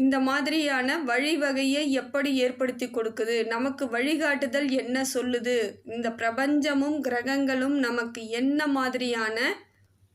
இந்த மாதிரியான வழிவகையை எப்படி ஏற்படுத்தி கொடுக்குது? நமக்கு வழிகாட்டுதல் என்ன சொல்லுது? இந்த பிரபஞ்சமும் கிரகங்களும் நமக்கு என்ன மாதிரியான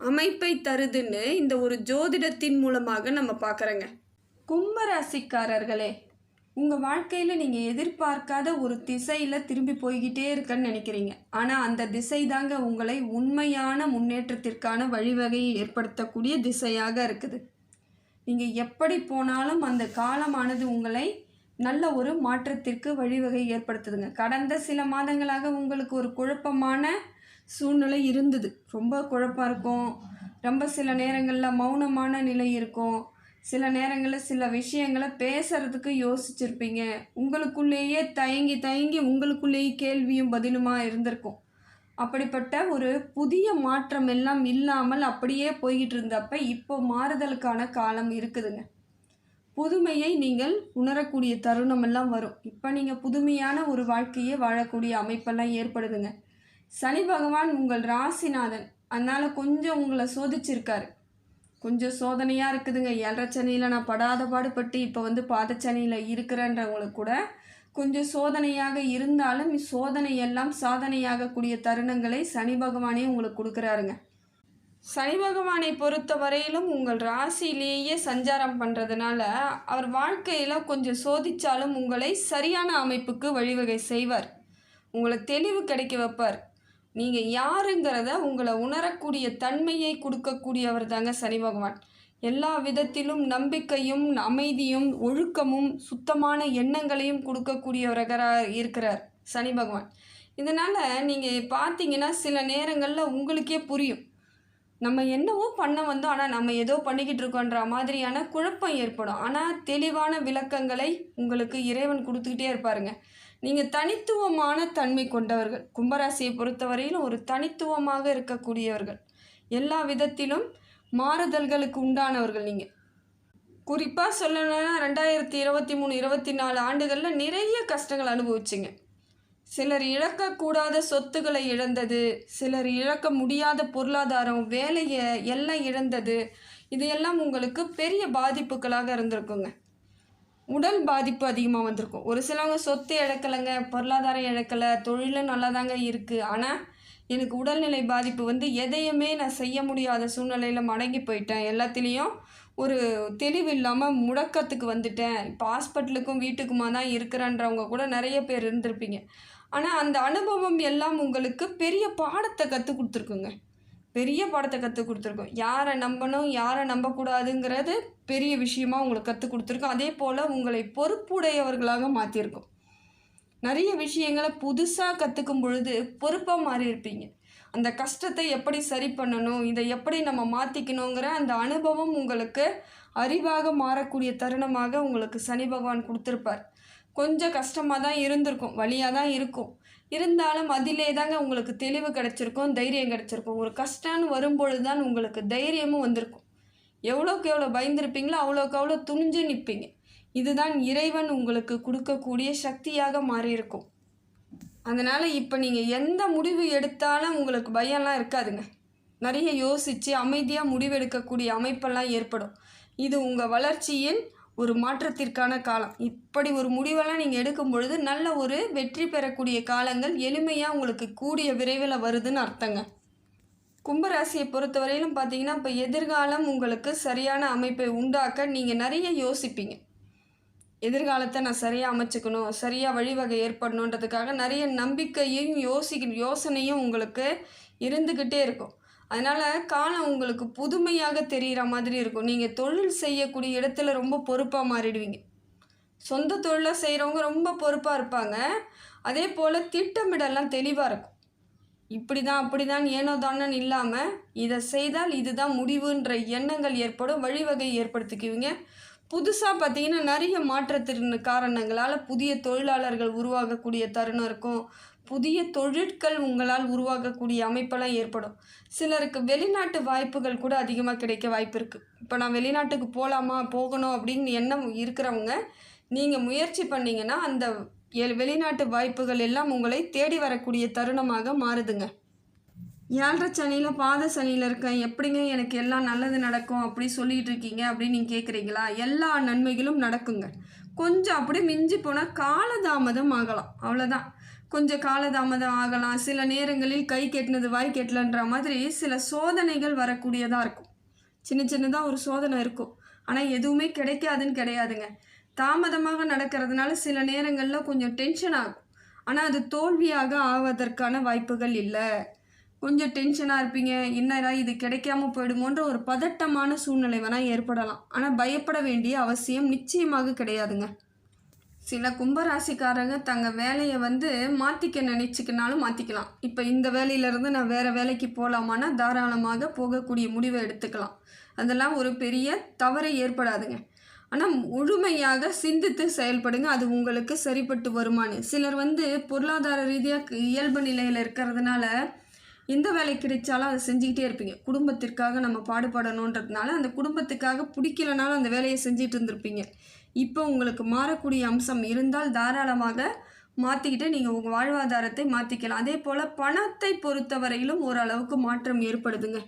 அமைப்பை தருதுன்னு இந்த ஒரு ஜோதிடத்தின் மூலமாக நம்ம பார்க்குறோங்க. கும்பராசிக்காரர்களே உங்கள் வாழ்க்கையில் நீங்கள் எதிர்பார்க்காத ஒரு திசையில் திரும்பி போய்கிட்டே இருக்கன்னு நினைக்கிறீங்க. ஆனால் அந்த திசை தாங்க உங்களை உண்மையான முன்னேற்றத்திற்கான வழிவகையை ஏற்படுத்தக்கூடிய திசையாக இருக்குது. நீங்கள் எப்படி போனாலும் அந்த காலமானது உங்களை நல்ல ஒரு மாற்றத்திற்கு வழிவகை ஏற்படுத்துதுங்க. கடந்த சில மாதங்களாக உங்களுக்கு ஒரு குழப்பமான சூழ்நிலை இருந்தது. ரொம்ப குழப்பம் இருக்கும். ரொம்ப சில நேரங்களில் மௌனமான நிலை இருக்கும். சில நேரங்களில் சில விஷயங்களை பேசுறதுக்கு யோசிச்சிருப்பீங்க. உங்களுக்குள்ளேயே தயங்கி தயங்கி உங்களுக்குள்ளேயே கேள்வியும் பதிலுமாக இருந்திருக்கும். அப்படிப்பட்ட ஒரு புதிய மாற்றம் எல்லாம் இல்லாமல் அப்படியே போய்கிட்டு இருந்தப்ப இப்போ மாறுதலுக்கான காலம் இருக்குதுங்க. புதுமையை நீங்கள் உணரக்கூடிய தருணம் எல்லாம் வரும். இப்போ நீங்கள் புதுமையான ஒரு வாழ்க்கையை வாழக்கூடிய அமைப்பெல்லாம் ஏற்படுதுங்க. சனி பகவான் உங்கள் ராசிநாதன். அதனால் கொஞ்சம் உங்களை சோதிச்சிருக்காரு. கொஞ்சம் சோதனையாக இருக்குதுங்க. ஏழரை சனியில் நான் படாத பாடுபட்டு இப்போ வந்து பாதச்சனியில் இருக்கிறேன்றவங்களுக்கு கூட கொஞ்சம் சோதனையாக இருந்தாலும் சோதனை எல்லாம் சாதனையாகக்கூடிய தருணங்களை சனி பகவானே உங்களுக்கு கொடுக்குறாருங்க. சனி பகவானை பொறுத்த வரையிலும் உங்கள் ராசியிலேயே சஞ்சாரம் பண்ணுறதுனால அவர் வாழ்க்கையில் கொஞ்சம் சோதித்தாலும் உங்களை சரியான அமைப்புக்கு வழிவகை செய்வார். உங்களை தெளிவு கிடைக்க வைப்பார். நீங்கள் யாருங்கிறத உங்களை உணரக்கூடிய தன்மையை கொடுக்கக்கூடியவர் தாங்க சனி பகவான். எல்லா விதத்திலும் நம்பிக்கையும் அமைதியும் ஒழுக்கமும் சுத்தமான எண்ணங்களையும் கொடுக்கக்கூடியவராக இருக்கிறார் சனி பகவான். இதனால் நீங்கள் பார்த்தீங்கன்னா சில நேரங்களில் உங்களுக்கே புரியும். நம்ம என்னவோ பண்ண வந்தோம் ஆனால் நம்ம ஏதோ பண்ணிக்கிட்டு இருக்கோன்ற மாதிரியான குழப்பம் ஏற்படும். ஆனால் தெளிவான விளக்கங்களை உங்களுக்கு இறைவன் கொடுத்துக்கிட்டே இருப்பாருங்க. நீங்கள் தனித்துவமான தன்மை கொண்டவர்கள். கும்பராசியை பொறுத்தவரையிலும் ஒரு தனித்துவமாக இருக்கக்கூடியவர்கள். எல்லா விதத்திலும் மாறுதல்களுக்கு உண்டானவர்கள் நீங்கள் குறிப்பாக சொல்லணும்னா ரெண்டாயிரத்தி இருபத்தி மூணு இருபத்தி நாலு ஆண்டுகளில் நிறைய கஷ்டங்கள் அனுபவிச்சிங்க. சிலர் இழக்கக்கூடாத சொத்துக்களை இழந்தது சிலர் இழக்க முடியாத பொருளாதாரம் வேலையை எல்லாம் இழந்தது இதையெல்லாம் உங்களுக்கு பெரிய பாதிப்புகளாக இருந்திருக்குங்க. உடல் பாதிப்பு அதிகமாக வந்திருக்கும். ஒரு சிலவங்க சொத்து இழக்கலைங்க பொருளாதாரம் இழக்கலை தொழிலும் நல்லா தாங்க இருக்குது ஆனால் எனக்கு உடல்நிலை பாதிப்பு வந்து எதையுமே நான் செய்ய முடியாத சூழ்நிலையில் மடங்கி போயிட்டேன். எல்லாத்துலேயும் ஒரு தெளிவு இல்லாமல் முடக்கத்துக்கு வந்துட்டேன். இப்போ ஹாஸ்பிட்டலுக்கும் வீட்டுக்குமா தான் இருக்கிறேன்றவங்க கூட நிறைய பேர் இருந்திருப்பீங்க. ஆனால் அந்த அனுபவம் எல்லாம் உங்களுக்கு பெரிய பாடத்தை கற்றுக் கொடுத்துருக்குங்க. பெரிய பாடத்தை கற்றுக் கொடுத்துருக்கோம். யாரை நம்பணும் யாரை நம்பக்கூடாதுங்கிறது பெரிய விஷயமா உங்களுக்கு கற்றுக் கொடுத்துருக்கோம். அதே போல் உங்களை பொறுப்புடையவர்களாக மாற்றிருக்கோம் நிறைய விஷயங்களை புதுசாக கற்றுக்கும் பொழுது பொறுப்பாக மாறி இருப்பீங்க. அந்த கஷ்டத்தை எப்படி சரி பண்ணணும் இதை எப்படி நம்ம மாற்றிக்கணுங்கிற அந்த அனுபவம் உங்களுக்கு அறிவாக மாறக்கூடிய தருணமாக உங்களுக்கு சனி பகவான் கொடுத்துருப்பார். கொஞ்சம் கஷ்டமாக தான் இருந்திருக்கும் வழியாக தான் இருக்கும். இருந்தாலும் அதிலே தாங்க உங்களுக்கு தெளிவு கிடச்சிருக்கும் தைரியம் கிடச்சிருக்கும். ஒரு கஷ்டம்னு வரும்பொழுது தான் உங்களுக்கு தைரியமும் வந்திருக்கும். எவ்வளோக்கு எவ்வளோ பயந்துருப்பீங்களோ அவ்வளோக்கு அவ்வளோ துணிஞ்சு நிற்பீங்க இதுதான் இறைவன் உங்களுக்கு கொடுக்கக்கூடிய சக்தியாக மாறியிருக்கும். அதனால் இப்போ நீங்கள் எந்த முடிவு எடுத்தாலும் உங்களுக்கு பயம்லாம் இருக்காதுங்க. நிறைய யோசித்து அமைதியாக முடிவெடுக்கக்கூடிய அமைப்பெல்லாம் ஏற்படும். இது உங்கள் வளர்ச்சியின் ஒரு மாற்றத்திற்கான காலம். இப்படி ஒரு முடிவெல்லாம் நீங்கள் எடுக்கும் பொழுது நல்ல ஒரு வெற்றி பெறக்கூடிய காலங்கள் எளிமையாக உங்களுக்கு கூடிய விரைவில் வருதுன்னு அர்த்தங்க. கும்பராசியை பொறுத்தவரையிலும் பார்த்தீங்கன்னா இப்போ எதிர்காலம் உங்களுக்கு சரியான அமைப்பை உண்டாக்க நீங்கள் நிறைய யோசிப்பீங்க. எதிர்காலத்தை நான் சரியாக அமைச்சுக்கணும் சரியாக வழிவகை ஏற்படணுன்றதுக்காக நிறைய நம்பிக்கையும் யோசிக்க யோசனையும் உங்களுக்கு இருந்துக்கிட்டே இருக்கும். அதனால் காலம் உங்களுக்கு புதுமையாக தெரிகிற மாதிரி இருக்கும். நீங்கள் தொழில் செய்யக்கூடிய இடத்துல ரொம்ப பொறுப்பாக மாறிடுவீங்க. சொந்த தொழிலை செய்கிறவங்க ரொம்ப பொறுப்பாக இருப்பாங்க. அதே போல் திட்டமிடலாம் தெளிவாக இருக்கும். இப்படி தான் அப்படி தான் ஏனோ தானோன்னு இல்லாமல் இதை செய்தால் இதுதான் முடிவுன்ற எண்ணங்கள் ஏற்படும் வழிவகை ஏற்படுத்திக்குவீங்க. புதுசாக பார்த்தீங்கன்னா நிறைய மாற்றத்தின் காரணங்களால் புதிய தொழிலாளர்கள் உருவாகக்கூடிய தருணம் இருக்கும். புதிய தொழிற்கள் உங்களால் உருவாகக்கூடிய அமைப்பெல்லாம் ஏற்படும். சிலருக்கு வெளிநாட்டு வாய்ப்புகள் கூட அதிகமாக கிடைக்க வாய்ப்பு இருக்குது இப்போ நான் வெளிநாட்டுக்கு போகலாமா போகணும் அப்படின்னு எண்ணம் இருக்கிறவங்க நீங்கள் முயற்சி பண்ணீங்கன்னா அந்த எ- வெளிநாட்டு வாய்ப்புகள் எல்லாம் உங்களை தேடி வரக்கூடிய தருணமாக மாறுதுங்க. ஏழரை சனியில் பாத சனியில் இருக்கேன் எப்படிங்க எனக்கு எல்லாம் நல்லது நடக்கும் அப்படி சொல்லிகிட்டு இருக்கீங்க அப்படின்னு நீங்கள் கேட்குறீங்களா எல்லா நன்மைகளும் நடக்குங்க. கொஞ்சம் அப்படியே மிஞ்சி போனால் காலதாமதம் ஆகலாம். அவ்வளோதான் கொஞ்சம் காலதாமதம் ஆகலாம். சில நேரங்களில் கை கெட்டினது வாய் கெட்டலன்ற மாதிரி சில சோதனைகள் வரக்கூடியதாக இருக்கும். சின்ன சின்னதாக ஒரு சோதனை இருக்கும். ஆனால் எதுவுமே கிடைக்காதுன்னு கிடையாதுங்க. தாமதமாக நடக்கிறதுனால சில நேரங்களில் கொஞ்சம் டென்ஷன் ஆகும். ஆனால் அது தோல்வியாக ஆவதற்கான வாய்ப்புகள் இல்லை. கொஞ்சம் டென்ஷனாக இருப்பீங்க. என்னடா இது கிடைக்காம போயிடுமோன்ற ஒரு பதட்டமான சூழ்நிலை வேணால் ஏற்படலாம். ஆனால் பயப்பட வேண்டிய அவசியம் நிச்சயமாக கிடையாதுங்க. சில கும்பராசிக்காரங்க தங்க வேலையை வந்து மாற்றிக்க நினச்சிக்கினாலும் மாற்றிக்கலாம் இப்போ இந்த வேலையிலேருந்து நான் வேறு வேலைக்கு போகலாமான்னா தாராளமாக போகக்கூடிய முடிவை எடுத்துக்கலாம். அதெல்லாம் ஒரு பெரிய தவறு ஏற்படாதுங்க. ஆனால் முழுமையாக சிந்தித்து செயல்படுங்க. அது உங்களுக்கு சரிப்பட்டு வருமானு. சிலர் வந்து பொருளாதார ரீதியாக இயல்பு நிலையில் இருக்கிறதுனால எந்த வேலை கிடைச்சாலும் அதை செஞ்சுக்கிட்டே இருப்பீங்க. குடும்பத்திற்காக நம்ம பாடுபடணுன்றதுனால அந்த குடும்பத்துக்காக பிடிக்கலனாலும் அந்த வேலையை செஞ்சுட்டு இருந்திருப்பீங்க. இப்போ உங்களுக்கு மாறக்கூடிய அம்சம் இருந்தால் தாராளமாக மாற்றிக்கிட்டு நீங்கள் உங்கள் வாழ்வாதாரத்தை மாற்றிக்கலாம் அதே போல் பணத்தை பொறுத்தவரையிலும் ஓரளவுக்கு மாற்றம் ஏற்படுதுங்க.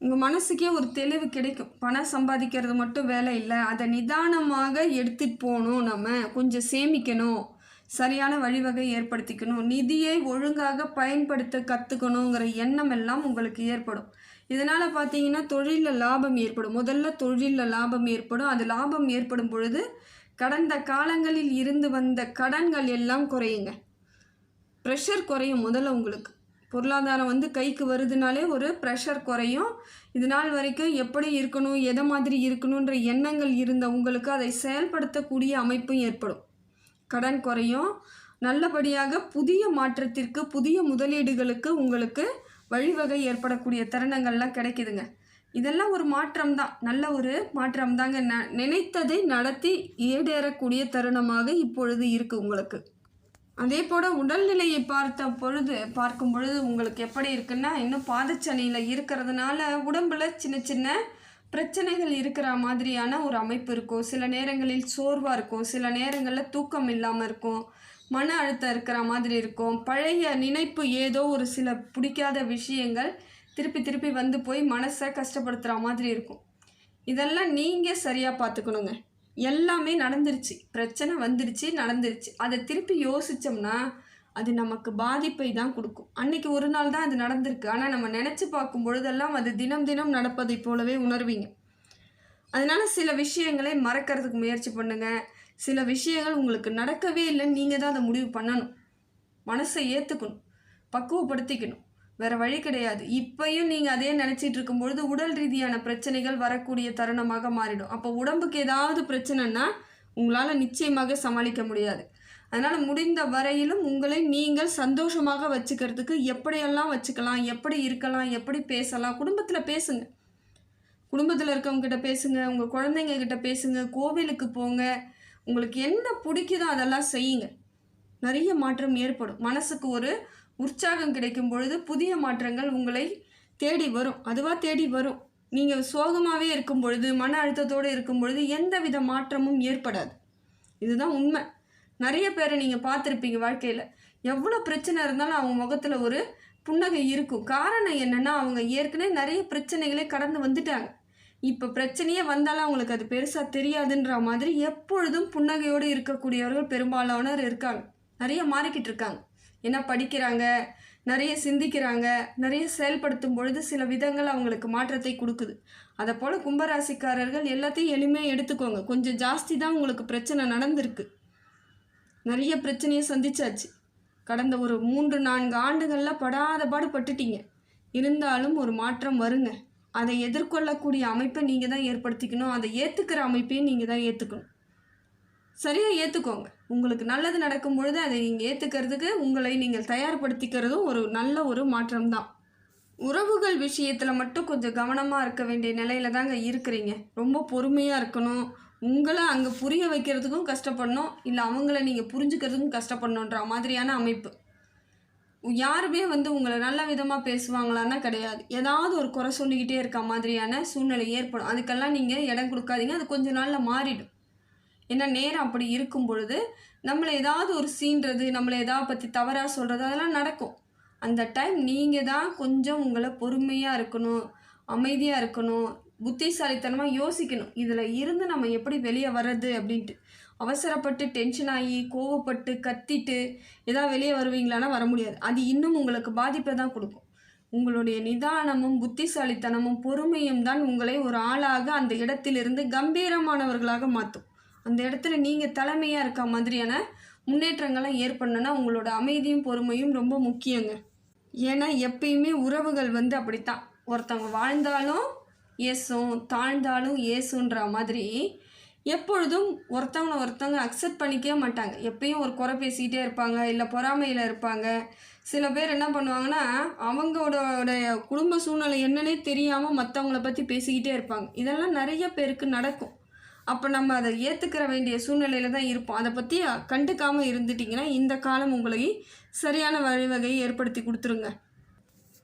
உங்கள் மனசுக்கே ஒரு தெளிவு கிடைக்கும். பணம் சம்பாதிக்கிறது மட்டும் வேலை இல்லை. அதை நிதானமாக எடுத்துகிட்டு போகணும். நம்ம கொஞ்சம் சேமிக்கணும். சரியான வழிவகை ஏற்படுத்திக்கணும். நிதியை ஒழுங்காக பயன்படுத்த கற்றுக்கணுங்கிற எண்ணம் எல்லாம் உங்களுக்கு ஏற்படும். இதனால் பார்த்தீங்கன்னா தொழிலில் லாபம் ஏற்படும். முதல்ல தொழிலில் லாபம் ஏற்படும். அது லாபம் ஏற்படும் பொழுது கடந்த காலங்களில் இருந்து வந்த கடன்கள் எல்லாம் குறையுங்க. ப்ரெஷர் குறையும் முதல்ல உங்களுக்கு. பொருளாதாரம் வந்து கைக்கு வருதுனாலே ஒரு ப்ரெஷர் குறையும். இது நாள் வரைக்கும் எப்படி இருக்கணும் எதை மாதிரி இருக்கணுன்ற எண்ணங்கள் இருந்த உங்களுக்கு அதை செயல்படுத்தக்கூடிய அமைப்பும் ஏற்படும். கடன் குறையும். நல்லபடியாக புதிய மாற்றத்திற்கு புதிய முதலீடுகளுக்கு உங்களுக்கு வழிவகை ஏற்படக்கூடிய தருணங்கள்லாம் கிடைக்குதுங்க. இதெல்லாம் ஒரு மாற்றம் தான் நல்ல ஒரு மாற்றம் தாங்க ந நினைத்ததை நடத்தி ஈடேறக்கூடிய தருணமாக இப்பொழுது இருக்குது உங்களுக்கு. அதே போல் உடல்நிலையை பார்த்த பொழுது பார்க்கும் பொழுது உங்களுக்கு எப்படி இருக்குன்னா இன்னும் பாதச்சனியில் இருக்கிறதுனால உடம்புல சின்ன சின்ன பிரச்சனைகள் இருக்கிற மாதிரியான ஒரு அமைப்பு இருக்கும். சில நேரங்களில் சோர்வாக இருக்கும். சில நேரங்களில் தூக்கம் இல்லாமல் இருக்கும். மன அழுத்தம் இருக்கிற மாதிரி இருக்கும். பழைய நினைப்பு ஏதோ ஒரு சில பிடிக்காத விஷயங்கள் திருப்பி திருப்பி வந்து போய் மனசை கஷ்டப்படுத்துகிற மாதிரி இருக்கும். இதெல்லாம் நீங்கள் சரியாக பார்த்துக்கணுங்க எல்லாமே நடந்துருச்சு. பிரச்சனை வந்துருச்சு நடந்துருச்சு. அதை திருப்பி யோசித்தோம்னா அது நமக்கு பாதிப்பை தான் கொடுக்கும். அன்னைக்கு ஒரு நாள் தான் அது நடந்திருக்கு. ஆனால் நம்ம நினச்சி பார்க்கும் பொழுதெல்லாம் அது தினம் தினம் நடப்பதைப் போலவே உணர்வீங்க. அதனால் சில விஷயங்களை மறக்கிறதுக்கு முயற்சி பண்ணுங்கள் சில விஷயங்கள் உங்களுக்கு நடக்கவே இல்லைன்னு நீங்கள் தான் அதை முடிவு பண்ணணும். மனசை ஏற்றுக்கணும் பக்குவப்படுத்திக்கணும். வேற வழி கிடையாது. இப்பையும் நீங்கள் அதே நினச்சிட்டு இருக்கும் பொழுது உடல் ரீதியான பிரச்சனைகள் வரக்கூடிய தருணமாக மாறிடும். அப்போ உடம்புக்கு ஏதாவது பிரச்சனைன்னா உங்களால் நிச்சயமாக சமாளிக்க முடியாது. அதனால் முடிந்த வரையிலும் உங்களை நீங்கள் சந்தோஷமாக வச்சுக்கிறதுக்கு எப்படியெல்லாம் வச்சுக்கலாம் எப்படி இருக்கலாம் எப்படி பேசலாம் குடும்பத்தில் பேசுங்க. குடும்பத்தில் இருக்கவங்ககிட்ட பேசுங்க உங்கள் குழந்தைங்க கிட்ட பேசுங்க கோவிலுக்கு போங்க. உங்களுக்கு என்ன பிடிக்குதோ அதெல்லாம் செய்யுங்க. நிறைய மாற்றம் ஏற்படும். மனசுக்கு ஒரு உற்சாகம் கிடைக்கும் பொழுது புதிய மாற்றங்கள் உங்களை தேடி வரும். அதுவாக தேடி வரும். நீங்கள் சோகமாகவே இருக்கும் பொழுது மன அழுத்தத்தோடு இருக்கும் பொழுது எந்த வித மாற்றமும் ஏற்படாது. இதுதான் உண்மை. நிறைய பேரை நீங்கள் பார்த்துருப்பீங்க வாழ்க்கையில். எவ்வளோ பிரச்சனை இருந்தாலும் அவங்க முகத்தில் ஒரு புன்னகை இருக்கும். காரணம் என்னென்னா அவங்க ஏற்கனவே நிறைய பிரச்சனைகளே கடந்து வந்துட்டாங்க. இப்போ பிரச்சனையே வந்தாலும் அவங்களுக்கு அது பெருசாக தெரியாதுன்ற மாதிரி எப்பொழுதும் புன்னகையோடு இருக்கக்கூடியவர்கள் பெரும்பாலானவர் இருக்காங்க. நிறைய மாறிக்கிட்டு இருக்காங்க. என்ன படிக்கிறாங்க நிறைய சிந்திக்கிறாங்க நிறைய செயல்படுத்தும் பொழுது சில விதங்கள் அவங்களுக்கு மாற்றத்தை கொடுக்குது. அதை போல் கும்பராசிக்காரர்கள் எல்லாத்தையும் எளிமையாக எடுத்துக்கோங்க. கொஞ்சம் ஜாஸ்தி தான் உங்களுக்கு பிரச்சனை நடந்திருக்கு. நிறைய பிரச்சனையை சந்திச்சாச்சு. கடந்த ஒரு மூன்று நான்கு ஆண்டுகளில் படாத பாடு பட்டுட்டீங்க. இருந்தாலும் ஒரு மாற்றம் வருங்க. அதை எதிர்கொள்ளக்கூடிய அமைப்பை நீங்கள் தான் ஏற்படுத்திக்கணும். அதை ஏற்றுக்கிற அமைப்பையும் நீங்கள் தான் ஏற்றுக்கணும் சரியாக ஏற்றுக்கோங்க உங்களுக்கு நல்லது நடக்கும் பொழுது அதை நீங்கள் ஏற்றுக்கிறதுக்கு உங்களை நீங்கள் தயார்படுத்திக்கிறதும் ஒரு நல்ல ஒரு மாற்றம் தான். உறவுகள் விஷயத்தில் மட்டும் கொஞ்சம் கவனமாக இருக்க வேண்டிய நிலையில தாங்க இருக்கிறீங்க. ரொம்ப பொறுமையாக இருக்கணும். உங்களை அங்கே புரிய வைக்கிறதுக்கும் கஷ்டப்படணும். இல்லை அவங்கள நீங்கள் புரிஞ்சுக்கிறதுக்கும் கஷ்டப்படணுன்ற மாதிரியான அமைப்பு. யாருமே வந்து உங்களை நல்ல விதமாக பேசுவாங்களான்னா கிடையாது. ஏதாவது ஒரு குறை சொல்லிக்கிட்டே இருக்க மாதிரியான சூழ்நிலை ஏற்படும். அதுக்கெல்லாம் நீங்கள் இடம் கொடுக்காதீங்க. அது கொஞ்ச நாளில் மாறிடும். ஏன்னா நேரம் அப்படி இருக்கும் பொழுது நம்மளை ஏதாவது ஒரு சீன்றது நம்மளை ஏதாவது பற்றி தவறாக சொல்கிறது அதெல்லாம் நடக்கும். அந்த டைம் நீங்கள் தான் கொஞ்சம் உங்களை பொறுமையாக இருக்கணும் அமைதியாக இருக்கணும் புத்திசாலித்தனமாக யோசிக்கணும். இதில் இருந்து நம்ம எப்படி வெளியே வர்றது அப்படின்ட்டு. அவசரப்பட்டு டென்ஷன் ஆகி கோவப்பட்டு கத்திட்டு ஏதாவது வெளியே வருவீங்களான்னா வர முடியாது. அது இன்னும் உங்களுக்கு பாதிப்பை தான் கொடுக்கும். உங்களுடைய நிதானமும் புத்திசாலித்தனமும் பொறுமையும் தான் உங்களை ஒரு ஆளாக அந்த இடத்திலிருந்து கம்பீரமானவர்களாக மாற்றும் அந்த இடத்துல நீங்கள் தலைமையாக இருக்க மாதிரியான முன்னேற்றங்கள்லாம் ஏற்படணுன்னா உங்களோட அமைதியும் பொறுமையும் ரொம்ப முக்கியங்க. ஏன்னா எப்பயுமே உறவுகள் வந்து அப்படித்தான். ஒருத்தவங்க வாழ்ந்தாலும் இயேசும் தாழ்ந்தாலும் இயேசுன்ற மாதிரி எப்பொழுதும் ஒருத்தவங்கள ஒருத்தவங்க அக்செப்ட் பண்ணிக்கவே மாட்டாங்க. எப்பயும் ஒரு குறை பேசிக்கிட்டே இருப்பாங்க இல்லை பொறாமையில் இருப்பாங்க. சில பேர் என்ன பண்ணுவாங்கன்னா அவங்களோட குடும்ப சூழ்நிலை என்னன்னே தெரியாமல் மற்றவங்கள பற்றி பேசிக்கிட்டே இருப்பாங்க. இதெல்லாம் நிறைய பேருக்கு நடக்கும். அப்போ நம்ம அதை ஏற்றுக்கிற வேண்டிய சூழ்நிலையில் தான் இருப்போம். அதை பற்றி கண்டுக்காமல் இருந்துட்டிங்கன்னா இந்த காலம் உங்களை சரியான வழிவகையை ஏற்படுத்தி கொடுத்துருங்க.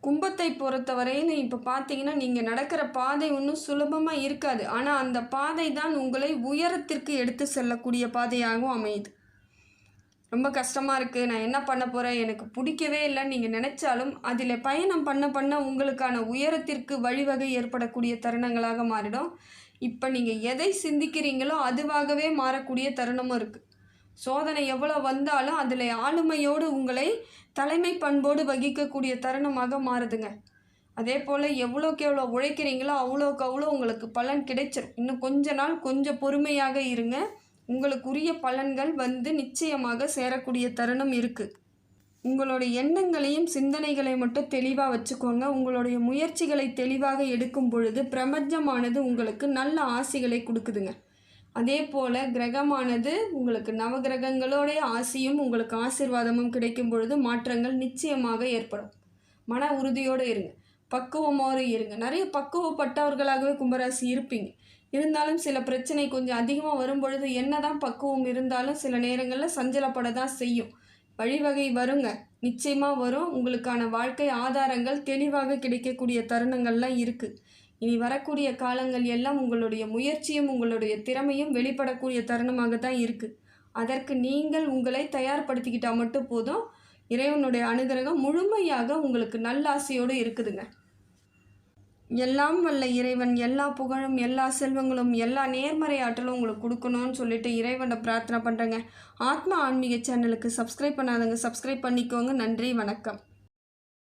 கும்பத்தை பொறுத்தவரைன்னு இப்போ பார்த்தீங்கன்னா நீங்கள் நடக்கிற பாதை ஒன்றும் சுலபமாக இருக்காது. ஆனால் அந்த பாதை தான் உங்களை உயரத்திற்கு எடுத்து செல்லக்கூடிய பாதையாகவும் அமையுது. ரொம்ப கஷ்டமாக இருக்குது நான் என்ன பண்ண போகிறேன் எனக்கு பிடிக்கவே இல்லைன்னு நீங்கள் நினச்சாலும் அதில் பயணம் பண்ண பண்ண உங்களுக்கான உயரத்திற்கு வழிவகை ஏற்படக்கூடிய தருணங்களாக மாறிடும். இப்போ நீங்கள் எதை சிந்திக்கிறீங்களோ அதுவாகவே மாறக்கூடிய தருணமும் இருக்குது சோதனை எவ்வளோ வந்தாலும் அதில் ஆளுமையோடு உங்களை தலைமை பண்போடு வகிக்கக்கூடிய தருணமாக மாறுதுங்க. அதே போல் எவ்வளோக்கு எவ்வளோ உழைக்கிறீங்களோ அவ்வளோக்கு அவ்வளோ உங்களுக்கு பலன் கிடைச்சிரும். இன்னும் கொஞ்ச நாள் கொஞ்சம் பொறுமையாக இருங்க. உங்களுக்குரிய பலன்கள் வந்து நிச்சயமாக சேரக்கூடிய தருணம் இருக்குது உங்களுடைய எண்ணங்களையும் சிந்தனைகளை மட்டும் தெளிவாக வச்சுக்கோங்க. உங்களுடைய முயற்சிகளை தெளிவாக எடுக்கும் பொழுது பிரபஞ்சமானது உங்களுக்கு நல்ல ஆசைகளை கொடுக்குதுங்க. அதே போல் கிரகமானது உங்களுக்கு நவகிரகங்களோடைய ஆசியும் உங்களுக்கு ஆசிர்வாதமும் கிடைக்கும் பொழுது மாற்றங்கள் நிச்சயமாக ஏற்படும். மன உறுதியோடு இருங்க. பக்குவமோடு இருங்க. நிறைய பக்குவப்பட்டவர்களாகவே கும்பராசி இருப்பீங்க. இருந்தாலும் சில பிரச்சனை கொஞ்சம் அதிகமாக வரும் பொழுது என்ன தான் பக்குவம் இருந்தாலும் சில நேரங்களில் சஞ்சலப்பட தான் செய்யும். வழிவகை வருங்க. நிச்சயமாக வரும். உங்களுக்கான வாழ்க்கை ஆதாரங்கள் தெளிவாக கிடைக்கக்கூடிய தருணங்கள்லாம் இருக்குது இனி வரக்கூடிய காலங்கள் எல்லாம் உங்களுடைய முயற்சியும் உங்களுடைய திறமையும் வெளிப்படக்கூடிய தருணமாக தான் இருக்குது அதற்கு நீங்கள் உங்களை தயார்படுத்திக்கிட்டால் மட்டும் போதும் இறைவனுடைய அனுகிரகம் முழுமையாக உங்களுக்கு நல்லாசையோடு இருக்குதுங்க. எல்லாம் வல்ல இறைவன் எல்லா புகழும் எல்லா செல்வங்களும் எல்லா நேர்மறை ஆற்றலும் உங்களுக்கு கொடுக்கணும்னு சொல்லிட்டு இறைவனை பிரார்த்தனை பண்ணுறேங்க ஆத்மா ஆன்மீக சேனலுக்கு சப்ஸ்கிரைப் பண்ணாதங்க சப்ஸ்கிரைப் பண்ணிக்கோங்க. நன்றி வணக்கம்.